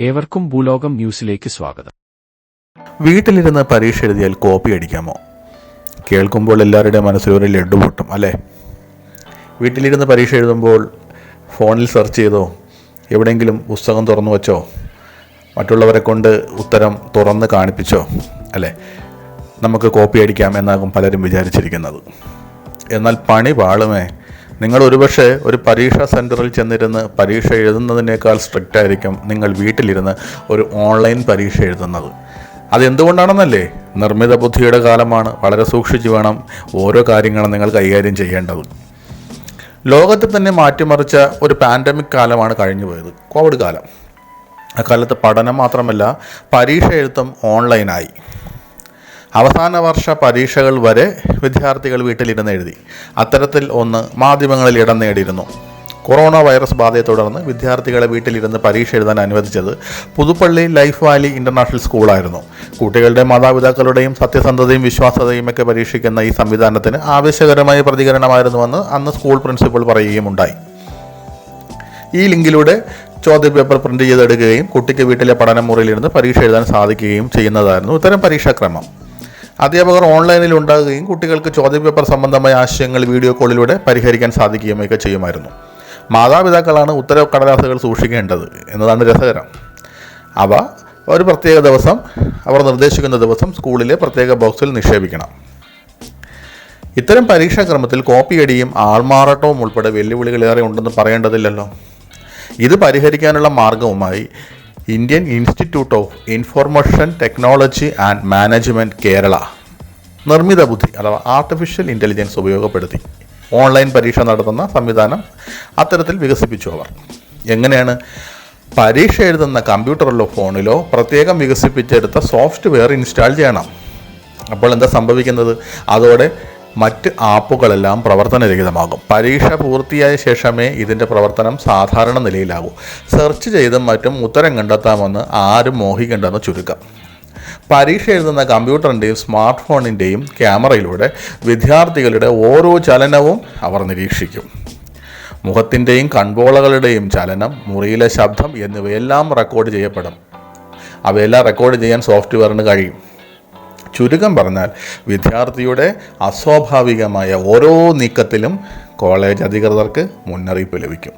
ഏവർക്കും ഭൂലോകം ന്യൂസിലേക്ക് സ്വാഗതം. വീട്ടിലിരുന്ന് പരീക്ഷ എഴുതിയാൽ കോപ്പി അടിക്കാമോ? കേൾക്കുമ്പോൾ എല്ലാവരുടെയും മനസ്സിൽ ഒരു ലഡു പൊട്ടും അല്ലേ? വീട്ടിലിരുന്ന് പരീക്ഷ എഴുതുമ്പോൾ ഫോണിൽ സെർച്ച് ചെയ്തോ? എവിടെയെങ്കിലും പുസ്തകം തുറന്നു വച്ചോ? മറ്റുള്ളവരെ കൊണ്ട് ഉത്തരം തുറന്ന് കാണിപ്പിച്ചോ? അല്ലേ? നമുക്ക് കോപ്പി അടിക്കാം എന്നാകും പലരും വിചാരിച്ചിരിക്കുന്നത്. എന്നാൽ പണി പാളുമേ? നിങ്ങൾ ഒരുപക്ഷെ ഒരു പരീക്ഷാ സെന്ററിൽ ചെന്നിരുന്ന് പരീക്ഷ എഴുതുന്നതിനേക്കാൾ സ്ട്രിക്റ്റ് ആയിരിക്കും നിങ്ങൾ വീട്ടിലിരുന്ന് ഒരു ഓൺലൈൻ പരീക്ഷ എഴുതുന്നത്. അതെന്തുകൊണ്ടാണെന്നല്ലേ? നിർമ്മിത ബുദ്ധിയുടെ കാലമാണ്. വളരെ സൂക്ഷിച്ച് വേണം ഓരോ കാര്യങ്ങളും നിങ്ങൾ കൈകാര്യം ചെയ്യേണ്ടത്. ലോകത്തെ തന്നെ മാറ്റിമറിച്ച ഒരു പാൻഡമിക് കാലമാണ് കഴിഞ്ഞു പോയത്. കോവിഡ് കാലം. അക്കാലത്ത് പഠനം മാത്രമല്ല പരീക്ഷ എഴുത്തും ഓൺലൈനായി അവസാന വർഷ പരീക്ഷകൾ വരെ വിദ്യാർത്ഥികൾ വീട്ടിലിരുന്ന് എഴുതി. അത്തരത്തിൽ ഒന്ന് മാധ്യമങ്ങളിൽ ഇടം നേടിയിരുന്നു. കൊറോണ വൈറസ് ബാധയെ തുടർന്ന് വിദ്യാർത്ഥികളെ വീട്ടിലിരുന്ന് പരീക്ഷ എഴുതാൻ അനുവദിച്ചത് പുതുപ്പള്ളി ലൈഫ് വാലി ഇന്റർനാഷണൽ സ്കൂളായിരുന്നു. കുട്ടികളുടെ മാതാപിതാക്കളുടെയും സത്യസന്ധതയും വിശ്വാസതയും ഒക്കെ പരീക്ഷിക്കുന്ന ഈ സംവിധാനത്തിന് ആവശ്യകരമായ പ്രതികരണമായിരുന്നുവെന്ന് അന്ന് സ്കൂൾ പ്രിൻസിപ്പൽ പറയുകയുമുണ്ടായി. ഈ ലിങ്കിലൂടെ ചോദ്യപേപ്പർ പ്രിന്റ് ചെയ്തെടുക്കുകയും കുട്ടിക്ക് വീട്ടിലെ പഠനമുറിയിലിരുന്ന് പരീക്ഷ എഴുതാൻ സാധിക്കുകയും ചെയ്യുന്നതായിരുന്നു ഇത്തരം പരീക്ഷാക്രമം. അധ്യാപകർ ഓൺലൈനിൽ ഉണ്ടാകുകയും കുട്ടികൾക്ക് ചോദ്യപേപ്പർ സംബന്ധമായ ആശയങ്ങൾ വീഡിയോ കോളിലൂടെ പരിഹരിക്കാൻ സാധിക്കുകയുമൊക്കെ ചെയ്യുമായിരുന്നു. മാതാപിതാക്കളാണ് ഉത്തരവ് കടലാസുകൾ സൂക്ഷിക്കേണ്ടത് എന്നതാണ് രസകരം. അവ ഒരു പ്രത്യേക ദിവസം അവർ നിർദ്ദേശിക്കുന്ന ദിവസം സ്കൂളിലെ പ്രത്യേക ബോക്സിൽ നിക്ഷേപിക്കണം. ഇത്തരം പരീക്ഷാക്രമത്തിൽ കോപ്പിയടിയും ആൾമാറാട്ടവും ഉൾപ്പെടെ വെല്ലുവിളികളേറെ ഉണ്ടെന്ന് പറയേണ്ടതില്ലല്ലോ. ഇത് പരിഹരിക്കാനുള്ള മാർഗവുമായി Indian institute of information technology and management Kerala. നിർമ്മിത ബുദ്ധി അഥവാ ആർട്ടിഫിഷ്യൽ ഇന്റലിജൻസ് ഉപയോഗപ്പെടുത്തി. ഓൺലൈൻ പരീക്ഷ നടത്തുന്ന സംവിധാനം അത്തരത്തിൽ വികസിപ്പിച്ചു അവർ. എങ്ങനെയാണ്? പരീക്ഷ എഴുതുന്ന കമ്പ്യൂട്ടറിലോ ഫോണിലോ പ്രത്യേകം വികസിപ്പിച്ചെടുത്ത സോഫ്റ്റ്വെയർ ഇൻസ്റ്റാൾ ചെയ്യണം. അപ്പോൾ എന്താ സംഭവിക്കുന്നത്? അതോടെ മറ്റ് ആപ്പുകളെല്ലാം പ്രവർത്തനരഹിതമാകും. പരീക്ഷ പൂർത്തിയായ ശേഷമേ ഇതിന്റെ പ്രവർത്തനം സാധാരണ നിലയിലാകൂ. സെർച്ച് ചെയ്തും മറ്റും ഉത്തരം കണ്ടെത്താമെന്ന് ആരും മോഹിക്കേണ്ടെന്ന് ചുരുക്കം. പരീക്ഷ എഴുതുന്ന കമ്പ്യൂട്ടറിന്റെയും സ്മാർട്ട് ഫോണിന്റെയും ക്യാമറയിലൂടെ വിദ്യാർത്ഥികളുടെ ഓരോ ചലനവും അവർ നിരീക്ഷിക്കും. മുഖത്തിന്റെയും കൺപോളകളുടെയും ചലനം മുറിയിലെ ശബ്ദം എന്നിവയെല്ലാം റെക്കോർഡ് ചെയ്യപ്പെടും. അവയെല്ലാം റെക്കോർഡ് ചെയ്യാൻ സോഫ്റ്റ്വെയറിന് കഴിയും. ചുരുക്കം പറഞ്ഞാൽ വിദ്യാർത്ഥിയുടെ അസ്വാഭാവികമായ ഓരോ നീക്കത്തിലും കോളേജ് അധികൃതർക്ക് മുന്നറിയിപ്പ് ലഭിക്കും.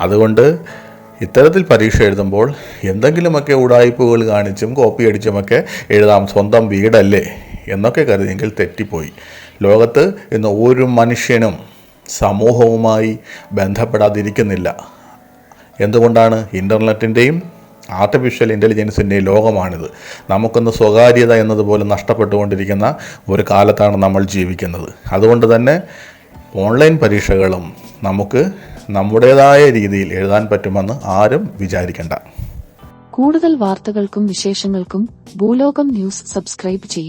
അതുകൊണ്ട് ഇത്തരത്തിൽ പരീക്ഷ എഴുതുമ്പോൾ എന്തെങ്കിലുമൊക്കെ ഉടായ്പകൾ കാണിച്ചും കോപ്പി അടിച്ചുമൊക്കെ എഴുതാം സ്വന്തം വീടല്ലേ എന്നൊക്കെ കരുതിയെങ്കിൽ തെറ്റിപ്പോയി. ലോകത്ത് ഇന്ന് ഒരു മനുഷ്യനും സമൂഹവുമായി ബന്ധപ്പെടാതിരിക്കുന്നില്ല. എന്തുകൊണ്ടാണ്? ഇന്റർനെറ്റിന്റെയും ആർട്ടിഫിഷ്യൽ ഇന്റലിജൻസിന്റെ ലോകമാണിത്. നമുക്കൊന്ന് സ്വകാര്യത എന്നതുപോലെ നഷ്ടപ്പെട്ടുകൊണ്ടിരിക്കുന്ന ഒരു കാലത്താണ് നമ്മൾ ജീവിക്കുന്നത്. അതുകൊണ്ട് തന്നെ ഓൺലൈൻ പരീക്ഷകളും നമുക്ക് നമ്മുടേതായ രീതിയിൽ എഴുതാൻ പറ്റുമെന്ന് ആരും വിചാരിക്കേണ്ട. കൂടുതൽ വാർത്തകൾക്കും വിശേഷങ്ങൾക്കും ഭൂലോകം ന്യൂസ് സബ്സ്ക്രൈബ് ചെയ്യൂ.